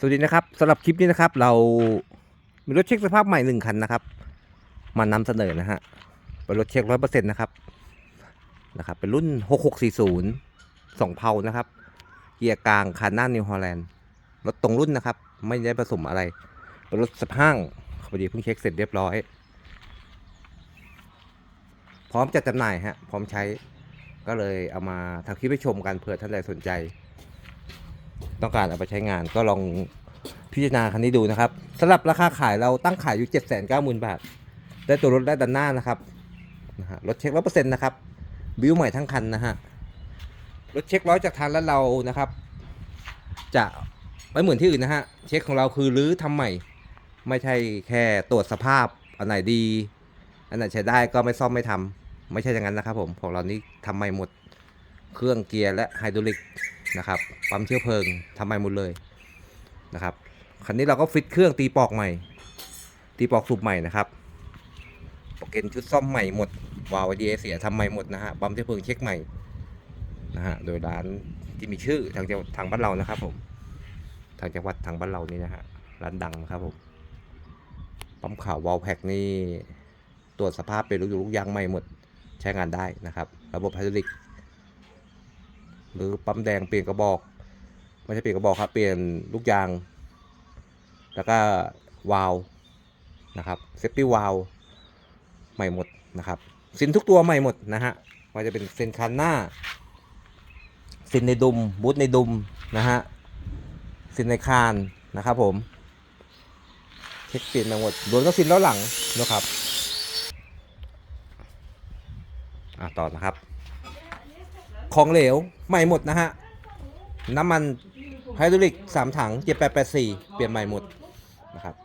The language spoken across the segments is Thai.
สวัสดีนะครับสำหรับคลิปนี้นะครับ เรามีรถเช็คสภาพใหม่หนึ่งคันนะครับ มานำเสนอนะฮะเป็นรถเช็คร้อยเปอร์เซ็นต์นะครับนะครับ เป็นรุ่นหกหกสี่ศูนย์สองเพานะครับเกียร์กลางคันหน้านิวฮอลแลนด์รถตรงรุ่นนะครับ ไม่ได้ผสมอะไร เป็นรถสภาพพอดีเพิ่งเช็คเสร็จเรียบร้อย พร้อมจัดจำหน่ายฮะพร้อมใช้ก็เลยเอามาทำคลิปให้ชมกันเผื่อท่านใดสนใจ ต้องการเอาไปใช้งานก็ลอง พิจารณาคันนี้ดูนะครับสำหรับราคาขายเราตั้งขายอยู่7 9 0 0 0 0บาท ได้ตัวรถได้ด้านหน้านะครับนะฮะรถเช็คร้อยเปอร์เซ็นต์นะครับบิวใหม่ทั้งคันนะฮะรถเช็คร้อยจากทางร้านเรานะครับ จะไม่เหมือนที่อื่นนะฮะเช็คของเราคือรื้อทำใหม่ ไม่ใช่แค่ตรวจสภาพอันไหนดี อันไหนใช้ได้ก็ไม่ซ่อมไม่ทำไม่ใช่อย่างนั้นนะครับ ผมของเรานี่ทำใหม่หมดเครื่องเกียร์และไฮดรอลิกนะครับปั๊มเชื้อเพลิงทำใหม่หมดเลยนะครับ คันนี้เราก็ฟิตเครื่องตีปอกใหม่ ตีปอกสูบใหม่นะครับปรเกนชุดซ่อมใหม่หมด วาล์วดีเอเสียทำใหม่หมดนะฮะปั๊มเชื้อเพิงเช็คใหม่นะฮะโดยร้านที่มีชื่อทางจังหวัดทางบ้านเรานะครับผมทางจังหวัดทางบ้านเรานี่นะฮะร้านดังนะครับผมปั๊มข่าววาล์วแพ็กนี่ตรวจสภาพเป็นลูกยงลูกยางใหม่หมดใช้งานได้นะครับ ระบบไฮดรอลิก หรือปั๊มแดงเปลี่ยนกระบอก ไม่ใช่เปลี่ยนกระบอกครับเปลี่ยนลูกยาง แล้วก็วาล์วนะครับเซฟตี้วาล์วใหม่หมดนะครับสินทุกตัวใหม่หมดนะฮะว่าจะเป็นเซนคันหน้าสินในดุมบูทในดุมนะฮะสินในคานนะครับผมเช็คเปลี่ยนมาหมดรวมทั้งสินแล้อหลังนะครับอะต่อนะครับ ของเหลวใหม่หมดนะฮะน้ำมันไฮดรอลิกสามถัง7884 เปลี่ยนใหม่หมด นะครับ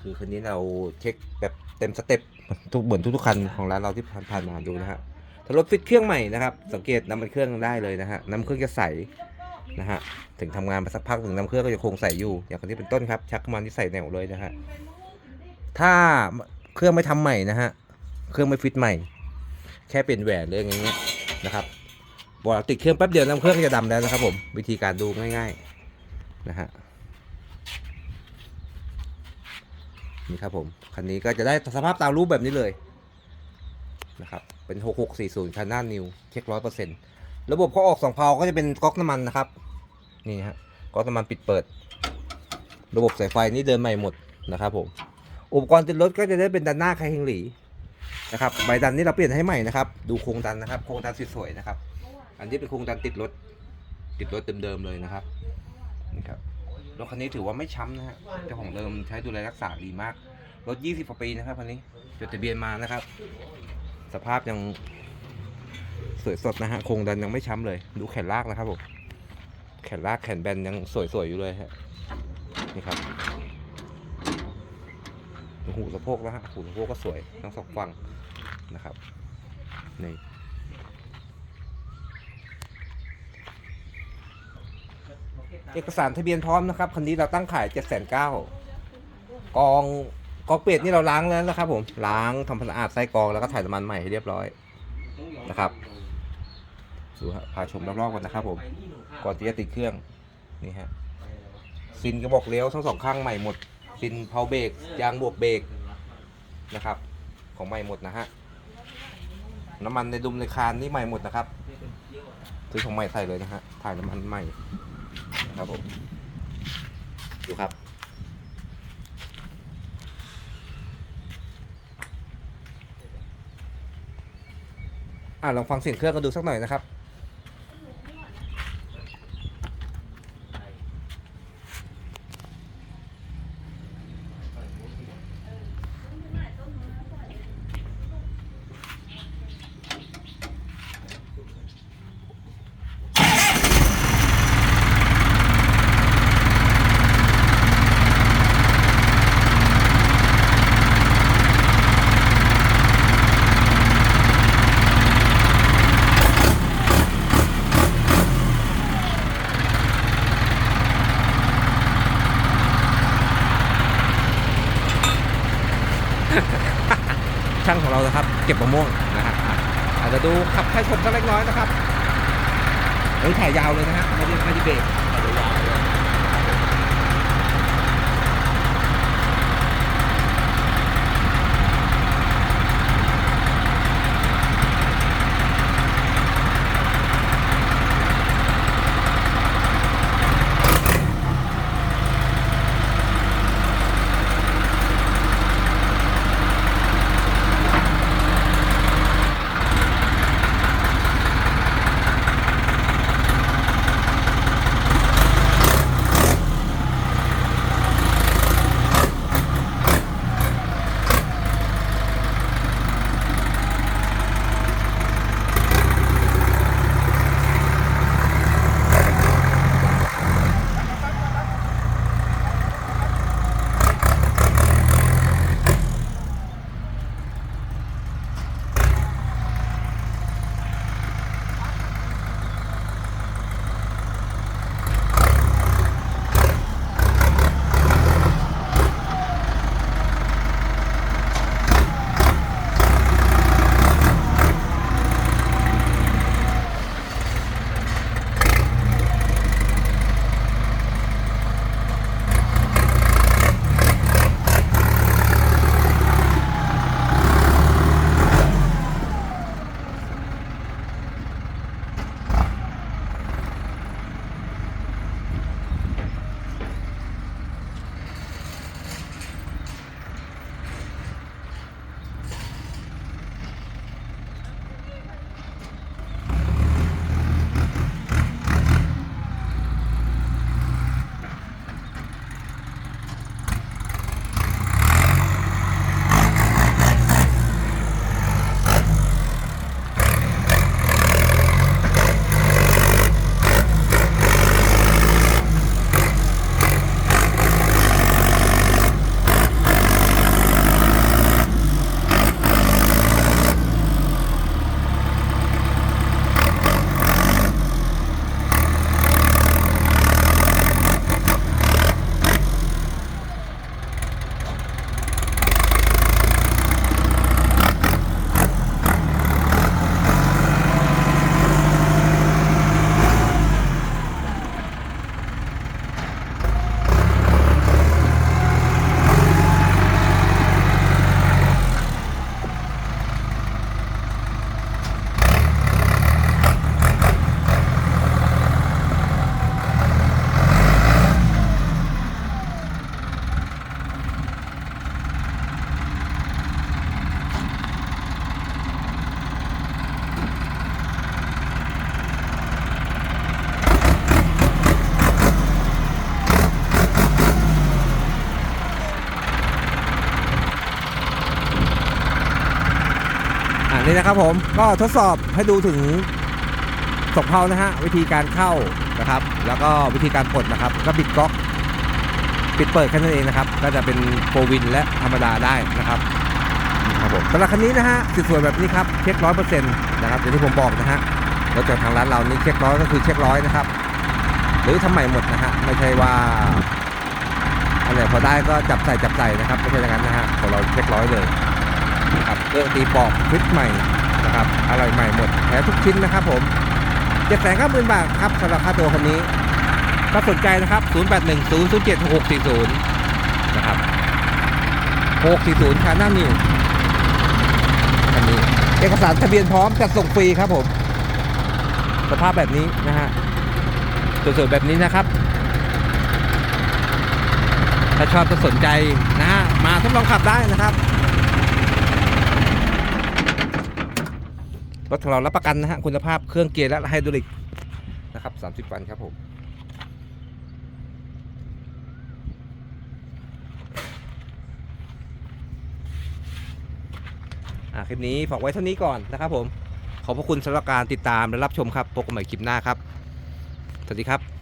คือคันนี้เราเช็คแบบเต็มสเต็ปทุกเหมือนทุกๆคันของร้านเราที่ผ่านมาดูนะฮะถ้ารถฟิตเครื่องใหม่นะครับ สังเกตน้ำมันเครื่องได้เลยนะฮะน้ำเครื่องจะใสนะฮะถึงทำงานไปสักพักถึงน้ำเครื่องก็จะคงใสอยู่ อย่างคันนี้เป็นต้นครับ ชักมันที่ใส่แนวเลยนะฮะถ้าเครื่องไม่ทำใหม่นะฮะเครื่องไม่ฟิตใหม่ แค่เปลี่ยนแหวนเรื่องอย่างเงี้ยนะครับบอกติดเครื่องแป๊บเดียวน้ำเครื่องก็จะดำแล้วนะครับผมวิธีการดูง่าย ๆนะฮะ นี่ครับผมคันนี้ก็จะได้สภาพตามรูปแบบนี้เลยนะครับเป็น 6640คันหน้านิวเช็คร้อยเปอร์เซ็นต์ระบบเขาออกสองเพาก็จะเป็นก๊อกน้ำมันนะครับนี่ฮะก๊อกน้ำมันปิดเปิด ระบบสายไฟนี่เดินใหม่หมดนะครับผมอุปกรณ์ติดรถก็จะได้เป็นดันหน้าไคเฮงหลีนะครับใบดันนี่เราเปลี่ยนให้ใหม่นะครับ ดูโครงดันนะครับโครงดันสวยๆนะครับ อันนี้เป็นโครงดันติดรถติดรถเดิมๆเลยนะครับนี่ครับ รถคันนี้ถือว่าไม่ช้ำนะฮะเจ้าของเดิมใช้ดูแลรักษาดีมาก รถ 20กว่าปีนะครับคันนี้จดทะเบียนมานะครับ สภาพยังสวยสดนะฮะโครงดันยังไม่ช้ำเลย ดูแขนลากนะครับผมแขนลากแขนแบนยังสวยๆอยู่เลยฮะนี่ครับหูสะโพกแล้วฮะหูสะโพกก็สวยทั้งสองฝั่งนะครับนี่ เอกสารทะเบียนพร้อมนะครับคันนี้เราตั้งขายเจ็ดแสนเก้ากองกองเป็ดนี่เราล้างแล้วนะครับ ผมล้างทำความสะอาดไส้กองแล้วก็ถ่ายน้ำมันใหม่ให้เรียบร้อยนะครับดูฮะพาชมรอบๆกันนะครับ ผมก่อนที่จะติดเครื่องนี่ฮะซินกระบอกเลี้ยวทั้งสองข้างใหม่หมดซินเพาเบรกยางบวกเบรกนะครับ ของใหม่หมดนะฮะน้ำมันในดุมในคานนี่ใหม่หมดนะครับซื้อของใหม่ใส่เลยนะฮะถ่ายน้ำมันใหม่ ครับผม ดูครับ อ่าลองฟังเสียงเครื่องกันดูสักหน่อยนะครับ ช่างของเรานะครับ เก็บมะม่วงนะฮะอะอาจจะดูขับให้ชมกันเล็กน้อยนะครับเฮ้ยถ่ายยาวเลยนะฮะไม่ได้ไม่ได้เบรก นี่นะครับผมก็ทดสอบให้ดูถึงสกเพานะฮะวิธีการเข้านะครับ แล้วก็วิธีการปลดนะครับ ก็บิดก๊อกปิดเปิดแค่นั้นเองนะครับ ก็จะเป็นโฟวินและธรรมดาได้นะครับครับผมสำหรับคันนี้นะฮะสวยแบบนี้ครับเช็คร้อยเปอร์เซ็นต์นะครับอย่างที่ผมบอกนะฮะรถจากทางร้านเรานี่เช็คร้อยก็คือเช็คร้อยนะครับ หรือทำใหม่หมดนะฮะไม่ใช่ว่าอันไหนพอได้ก็จับใส่จับใส่นะครับไม่ใช่อย่างนั้นนะฮะของเราเช็คร้อยเลย นะครับเครื่องตีปอกฟิตใหม่นะครับอะไรใหม่หมดแท้ทุกชิ้นนะครับผมเจ็ดแสนเก้าหมื่นบาทครับสำหรับค่าตัวคันนี้ถ้าสนใจนะครับ0 8 1 0 0 7 6 4 0นะครับ640คันหน้านิวคันนี้เอกสารทะเบียนพร้อมจัดส่งฟรีครับผม สภาพแบบนี้นะฮะสวยๆแบบนี้นะครับ ถ้าชอบก็สนใจนะฮะมาทดลองขับได้นะครับ รถของเรารับประกันนะฮะคุณภาพเครื่องเกียร์และไฮดรอลิกนะครับ 30 วันครับผมอ่าคลิปนี้ฝากไว้เท่านี้ก่อนนะครับผม ขอบพระคุณสำหรับการติดตามและรับชมครับ พบกันใหม่คลิปหน้าครับ สวัสดีครับ